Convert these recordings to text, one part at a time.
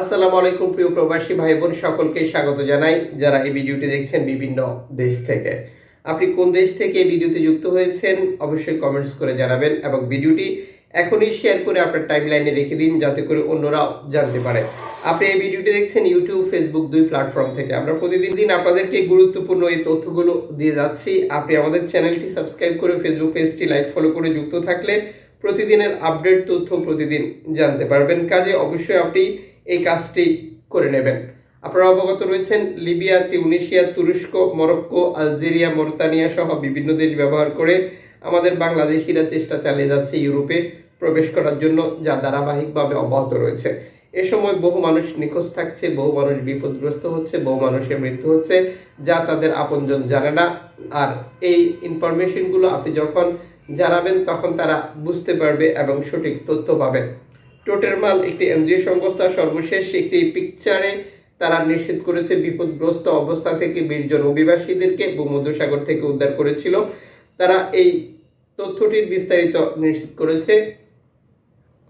আসসালামু আলাইকুম প্রিয় প্রবাসী ভাই বোন সকলকে স্বাগত জানাই। যারা এই ভিডিওটি দেখছেন বিভিন্ন দেশ থেকে। আপনি কোন দেশ থেকে এই ভিডিওতে যুক্ত হয়েছেন, অবশ্যই কমেন্টস করে জানাবেন এবং ভিডিওটি এখনই শেয়ার করে আপনার টাইমলাইনে রেখে দিন, যাতে করে অন্যরাও জানতে পারে। আপনি এই ভিডিওটি দেখছেন ইউটিউব ফেসবুক দুই প্ল্যাটফর্ম থেকে। আমরা প্রতিদিন দিন আপনাদেরকে গুরুত্বপূর্ণ এই তথ্যগুলো দিয়ে যাচ্ছি। আপনি আমাদের চ্যানেলটি সাবস্ক্রাইব করে ফেসবুক পেজটি লাইক ফলো করে যুক্ত থাকলে প্রতিদিনের আপডেট তথ্য প্রতিদিন জানতে পারবেন। কাজে অবশ্যই আপনি এই কাজটি করে নেবেন। আপনারা অবগত রয়েছেন, লিবিয়া তিউনিশিয়া তুরস্ক, মরক্কো, আলজেরিয়া, মোরতানিয়া সহ বিভিন্ন দেশ ব্যবহার করে আমাদের বাংলাদেশিরা চেষ্টা চালিয়ে যাচ্ছে ইউরোপে প্রবেশ করার জন্য, যা ধারাবাহিকভাবে অব্যাহত রয়েছে। এ সময় বহু মানুষ নিখোঁজ থাকছে, বহু মানুষ বিপদগ্রস্ত হচ্ছে, বহু মানুষের মৃত্যু হচ্ছে, যা তাদের আপনজন জানে না। আর এই ইনফরমেশনগুলো আপনি যখন জানাবেন, তখন তারা বুঝতে পারবে এবং সঠিক তথ্য পাবে। টোটেরমাল একটি এনজিও সংস্থা সর্বশেষ একটি পিকচারে তারা নিশ্চিত করেছে, বিপদগ্রস্ত অবস্থা থেকে বিশজন অভিবাসীদেরকে ভূমধ্যসাগর থেকে উদ্ধার করেছিল। তারা এই তথ্যটির বিস্তারিত নিশ্চিত করেছে।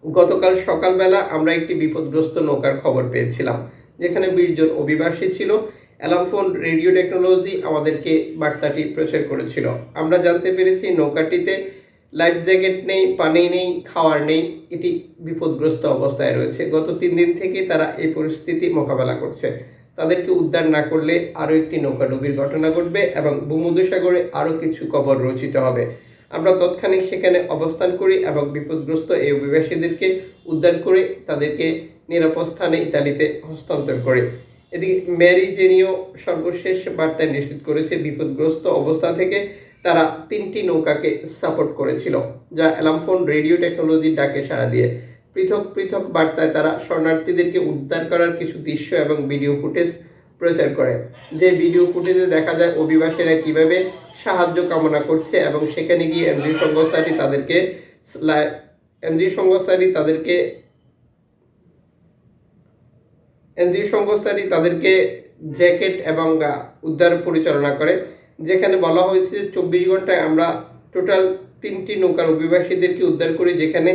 গতকাল সকালবেলা আমরা একটি বিপদগ্রস্ত নৌকার খবর পেয়েছিলাম, যেখানে বিশজন অভিবাসী ছিল। অ্যালামফোন রেডিও টেকনোলজি আমাদেরকে বার্তাটি প্রচার করেছিল। আমরা জানতে পেরেছি নৌকাটিতে লাইফ জ্যাকেট নেই, পানি নেই, খাওয়ার নেই, এটি বিপদগ্রস্ত অবস্থায় রয়েছে। গত তিন দিন থেকে তারা এই পরিস্থিতি মোকাবেলা করছে। তাদেরকে উদ্ধার না করলে আরও একটি নৌকাডুবির ঘটনা ঘটবে এবং ভূমধ্যসাগরে আরও কিছু কবর রচিত হবে। আমরা তৎক্ষণিক সেখানে অবস্থান করি এবং বিপদগ্রস্ত এই অভিবাসীদেরকে উদ্ধার করে তাদেরকে নিরাপদ স্থানে ইতালিতে হস্তান্তর করে। এদিকে ম্যারি জেনিও সর্বশেষ বার্তায় নিশ্চিত করেছে, বিপদগ্রস্ত অবস্থা থেকে তারা তিনটি নৌকাকে সাপোর্ট করেছিল, যা অ্যালামফোন রেডিও টেকনোলজির ডাকে সাড়া দিয়ে। পৃথক পৃথক বার্তায় তারা শরণার্থীদেরকে উদ্ধার করার কিছু দৃশ্য এবং ভিডিও ফুটেজ প্রচার করে। যে ভিডিও ফুটেজে দেখা যায় অভিবাসীরা কীভাবে সাহায্য কামনা করছে এবং সেখানে গিয়ে এনজিও সংস্থাটি তাদেরকে এনজিও সংস্থাটি তাদেরকে, এনজিও সংস্থাটি তাদেরকে জ্যাকেট এবং উদ্ধার পরিচালনা করে। যেখানে বলা হয়েছে যে চব্বিশ ঘন্টায় আমরা টোটাল তিনটি নৌকার অভিবাসীদেরকে উদ্ধার করি যেখানে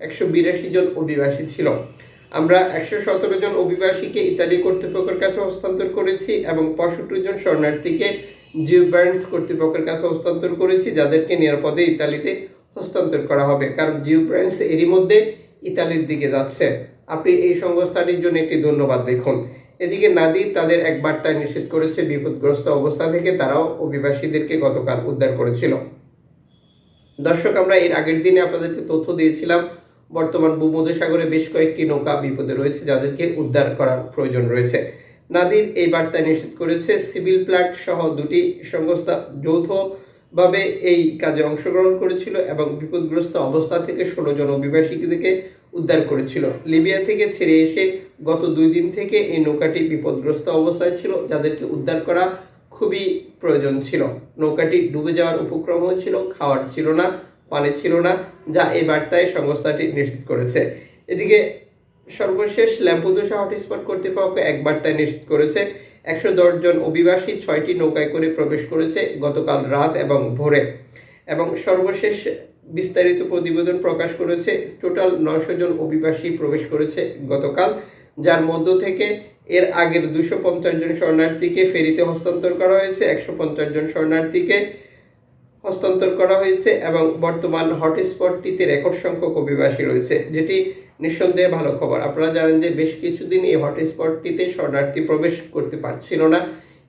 একশো বিরাশি জন অভিবাসী ছিল। আমরা একশো সতেরো জন অভিবাসীকে ইতালি কর্তৃপক্ষের কাছে হস্তান্তর করেছি এবং পঁয়ষট্টি জন শরণার্থীকে জিও ব্র্যান্ডস কর্তৃপক্ষের কাছে হস্তান্তর করেছি, যাদেরকে নিরাপদে ইতালিতে হস্তান্তর করা হবে। কারণ জিও ব্র্যান্ডস এরই মধ্যে ইতালির দিকে যাচ্ছে। আপনি এই সংস্থাটির জন্য একটি ধন্যবাদ দেখুন। এদিকে নাদির তাদের এক বার্তায় নিষেধ করেছে, বিপদগ্রস্ত অবস্থা থেকে তারাও অভিবাসীদেরকে গতকাল উদ্ধার করেছিল। দর্শক, আমরা এর আগের দিনে আপনাদেরকে তথ্য দিয়েছিলাম, বর্তমান ভূমধ্যসাগরে বেশ কয়েকটি নৌকা বিপদে রয়েছে, যাদেরকে উদ্ধার করার প্রয়োজন রয়েছে। নাদির এই বার্তায় নিষেধ করেছে, সিভিল প্লাট সহ দুটি সংস্থা যৌথভাবে এই কাজে অংশগ্রহণ করেছিল এবং বিপদগ্রস্ত অবস্থা থেকে ষোলো জন অভিবাসীদেরকে উদ্ধার করেছিল। লিবিয়া থেকে ছেড়ে এসে গত দুই দিন থেকে এই নৌকাটি বিপদগ্রস্ত অবস্থায় ছিল, যাদেরকে উদ্ধার করা খুবই প্রয়োজন ছিল। নৌকাটি ডুবে যাওয়ার উপক্রম হয়েছিল খাওয়ার ছিল না, পানি ছিল না, যা এই বার্তায় সংস্থাটি নিশ্চিত করেছে। এদিকে সর্বশেষ ল্যাম্পুদোসা হটস্পট কর্তৃপক্ষ এক বার্তায় নিশ্চিত করেছে একশো জন অভিবাসী ছয়টি নৌকায় করে প্রবেশ করেছে গতকাল রাত এবং ভোরে। এবং সর্বশেষ বিস্তারিত প্রতিবেদন প্রকাশ করেছে, টোটাল নয়শো জন অভিবাসী প্রবেশ করেছে গতকাল, যার মধ্য থেকে এর আগের দুশো পঞ্চাশ জন শরণার্থীকে ফেরিতে হস্তান্তর করা হয়েছে, একশো পঞ্চাশ জন শরণার্থীকে হস্তান্তর করা হয়েছে এবং বর্তমান হটস্পটটিতে রেকর্ড সংখ্যক অভিবাসী রয়েছে, যেটি নিঃসন্দেহে ভালো খবর। আপনারা জানেন যে বেশ কিছুদিন এই হটস্পটটিতে শরণার্থী প্রবেশ করতে পারছিল না।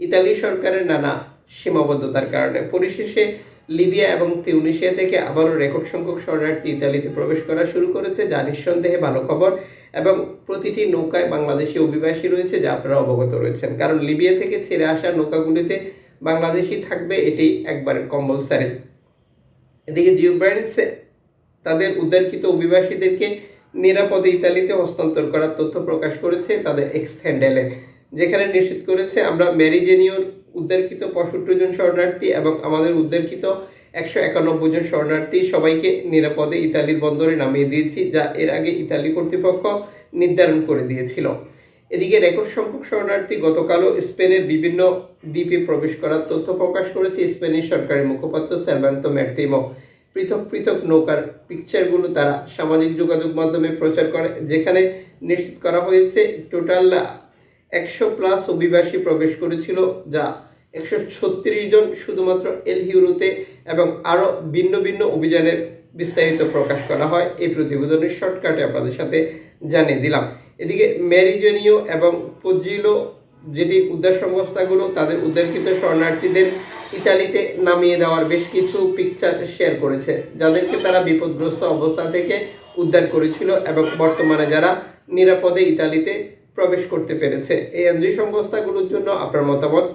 ইতালি সরকারের নানা সীমাবদ্ধতার কারণে। পরিশেষে লিবিয়া এবং তিউনিশিয়া থেকে আবারও রেকর্ড সংখ্যক শরণার্থী ইতালিতে প্রবেশ করা শুরু করেছে, যা নিঃসন্দেহে ভালো খবর এবং প্রতিটি নৌকায় বাংলাদেশি অভিবাসী রয়েছে, যা আপনারা অবগত রয়েছেন। কারণ লিবিয়া থেকে ছেড়ে আসা নৌকাগুলিতে বাংলাদেশি থাকবে, এটি একবার কম্পালসারি। এদিকে জিও ব্র্যান্ডস তাদের উদ্ধারকৃত অভিবাসীদেরকে নিরাপদে ইতালিতে হস্তান্তর করার তথ্য প্রকাশ করেছে তাদের এক্স হ্যান্ডেলে যেখানে নিশ্চিত করেছে, আমরা ম্যারিজেনিওর উদ্ধারকৃত পঁয়ষট্টি জন শরণার্থী এবং আমাদের উদ্ধারকৃত একশো একানব্বই জন শরণার্থী সবাইকে নিরাপদে ইতালির বন্দরে নামিয়ে দিয়েছি, যা এর আগে ইতালি কর্তৃপক্ষ নির্ধারণ করে দিয়েছিল। এদিকে রেকর্ড সংখ্যক শরণার্থী গতকালও স্পেনের বিভিন্ন দ্বীপে প্রবেশ করার তথ্য প্রকাশ করেছে স্পেনের সরকারি মুখপাত্র সেলভান্তো ম্যার্তিমো পৃথক পৃথক নৌকার পিকচারগুলো তারা সামাজিক যোগাযোগ মাধ্যমে প্রচার করে, যেখানে নিশ্চিত করা হয়েছে টোটাল একশো প্লাস অভিবাসী প্রবেশ করেছিল, যা একশো ছত্রিশ জন শুধুমাত্র এল হিউরোতে এবং আরও ভিন্ন ভিন্ন অভিযানের বিস্তারিত প্রকাশ করা হয়। এই প্রতিবেদনের শর্টকাটে আপনাদের সাথে জানিয়ে দিলাম। এদিকে ম্যারিজনীয় এবং পজিলো যেটি উদ্ধার সংস্থাগুলো তাদের উদ্ধারকৃত শরণার্থীদের ইতালিতে নামিয়ে দেওয়ার বেশ কিছু পিকচার শেয়ার করেছে, যাদেরকে তারা বিপদগ্রস্ত অবস্থা থেকে উদ্ধার করেছিল এবং বর্তমানে যারা নিরাপদে ইতালিতে প্রবেশ করতে পেরেছে। এই এনজিও সংস্থাগুলোর জন্য আপনার মতামত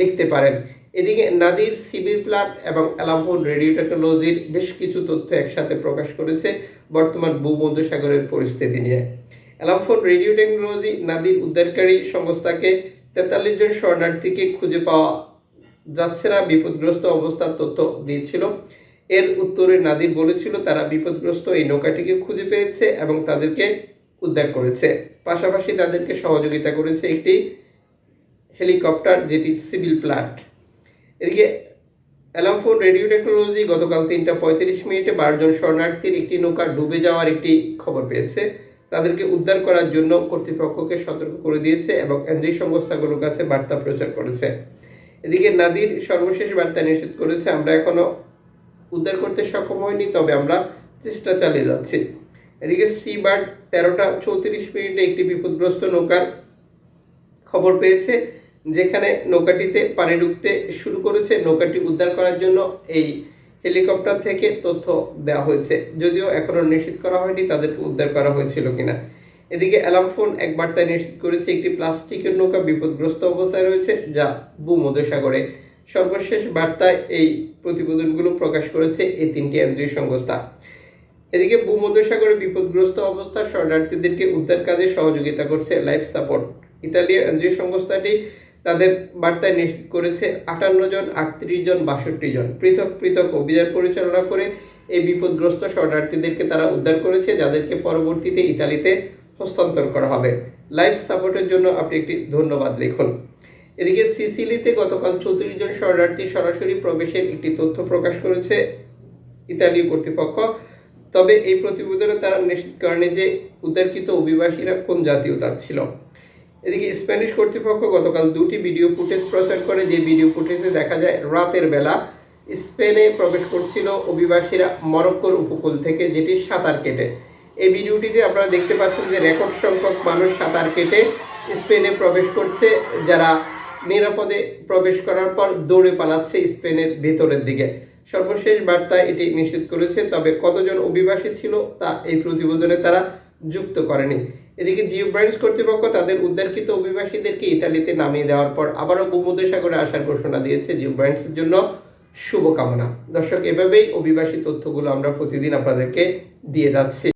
লিখতে পারেন। এদিকে নাদির সিবির প্লাট এবং অ্যালামোড রেডিও টেকনোলজির বেশ কিছু তথ্য একসাথে প্রকাশ করেছে বর্তমান ভূমধ্যসাগরের পরিস্থিতি নিয়ে। অ্যালামফোন রেডিও টেকনোলজি নাদির উদ্ধারকারী সংস্থাকে তেতাল্লিশ জন শরণার্থীকে খুঁজে পাওয়া যাচ্ছে না, বিপদগ্রস্ত অবস্থার তথ্য দিয়েছিল। এর উত্তরে নাদির বলেছিল, তারা বিপদগ্রস্ত এই নৌকাটিকে খুঁজে পেয়েছে এবং তাদেরকে উদ্ধার করেছে। পাশাপাশি তাদেরকে সহযোগিতা করেছে একটি হেলিকপ্টার, যেটি সিভিল প্লাট এদিকে অ্যালামফোন রেডিও টেকনোলজি গতকাল তিনটা পঁয়ত্রিশ মিনিটে বারোজন শরণার্থীর একটি নৌকা ডুবে যাওয়ার একটি খবর পেয়েছে। তাদেরকে উদ্ধার করার জন্য কর্তৃপক্ষকে সতর্ক করে দিয়েছে এবং এনজিও সংস্থাগুলোর কাছে বার্তা প্রচার করেছে। এদিকে নাদির সর্বশেষ বার্তা নিশ্চিত করেছে, আমরা এখনও উদ্ধার করতে সক্ষম হয়নি তবে আমরা চেষ্টা চালিয়ে যাচ্ছি। এদিকে সি বার্ড তেরোটা চৌত্রিশ মিনিটে একটি বিপদগ্রস্ত নৌকার খবর পেয়েছে, যেখানে নৌকাটিতে পানি ঢুকতে শুরু করেছে। নৌকাটি উদ্ধার করার জন্য এই হেলিকপ্টার থেকে তথ্য দেওয়া হয়েছে। যদিও এখনও নিশ্চিত করা হয়নি তাদেরকে উদ্ধার করা হয়েছিল কিনা। এদিকে অ্যালামফোন এক বার্তায় নিশ্চিত করেছে একটি প্লাস্টিকের নৌকা বিপদগ্রস্ত অবস্থায় রয়েছে, যা ভূমধ্যসাগরে সর্বশেষ বার্তায় এই প্রতিবেদনগুলো প্রকাশ করেছে এই তিনটি এনজিও সংস্থা। এদিকে ভূমধ্যসাগরে বিপদগ্রস্ত অবস্থার শরণার্থীদেরকে উদ্ধার কাজে সহযোগিতা করছে লাইফ সাপোর্ট। ইতালীয় এনজিও সংস্থাটি তাদের বার্তায় নিশ্চিত করেছে, আটান্ন জন, আটত্রিশ জন, বাষট্টি জন। পৃথক পৃথক অভিযান পরিচালনা করে এই বিপদগ্রস্ত শরণার্থীদেরকে তারা উদ্ধার করেছে, যাদেরকে পরবর্তীতে ইতালিতে হস্তান্তর করা হবে। লাইফ সাপোর্টের জন্য আপনি একটি ধন্যবাদ লিখুন। এদিকে সিসিলিতে গতকাল চৌত্রিশ জন শরণার্থী সরাসরি প্রবেশের একটি তথ্য প্রকাশ করেছে ইতালীয় কর্তৃপক্ষ। তবে এই প্রতিবেদনে তারা নিশ্চিত করেনি যে উদ্ধারকৃত অভিবাসীরা কোন জাতীয়তার ছিল। এদিকে স্প্যানিশ কর্তৃপক্ষ গতকাল দুটি ভিডিও ফুটেজ প্রচার করে যে ভিডিও ফুটেজে দেখা যায়, রাতের বেলা স্পেনে প্রবেশ করছিল অভিবাসীরা মরক্কোর উপকূল থেকে, যেটি সাঁতার কেটে। এই ভিডিওটিতে আপনারা দেখতে পাচ্ছেন যে রেকর্ড সংখ্যক মানুষ সাঁতার কেটে স্পেনে প্রবেশ করছে। যারা নিরাপদে প্রবেশ করার পর দৌড়ে পালাচ্ছে স্পেনের ভেতরের দিকে। সর্বশেষ বার্তা এটি নিশ্চিত করেছে, তবে কতজন অভিবাসী ছিল তা এই প্রতিবেদনে তারা যুক্ত করেনি। এদিকে জিও ব্রাইন্স কর্তৃপক্ষ তাদের উদ্ধারকৃত অভিবাসীদেরকে ইতালিতে নামিয়ে দেওয়ার পর আবারও ভূমধ্যসাগরে আসার ঘোষণা দিয়েছে জিও ব্রাইন্সের জন্য। শুভকামনা। দর্শক, এভাবেই অভিবাসী তথ্যগুলো আমরা প্রতিদিন আপনাদেরকে দিয়ে যাচ্ছি।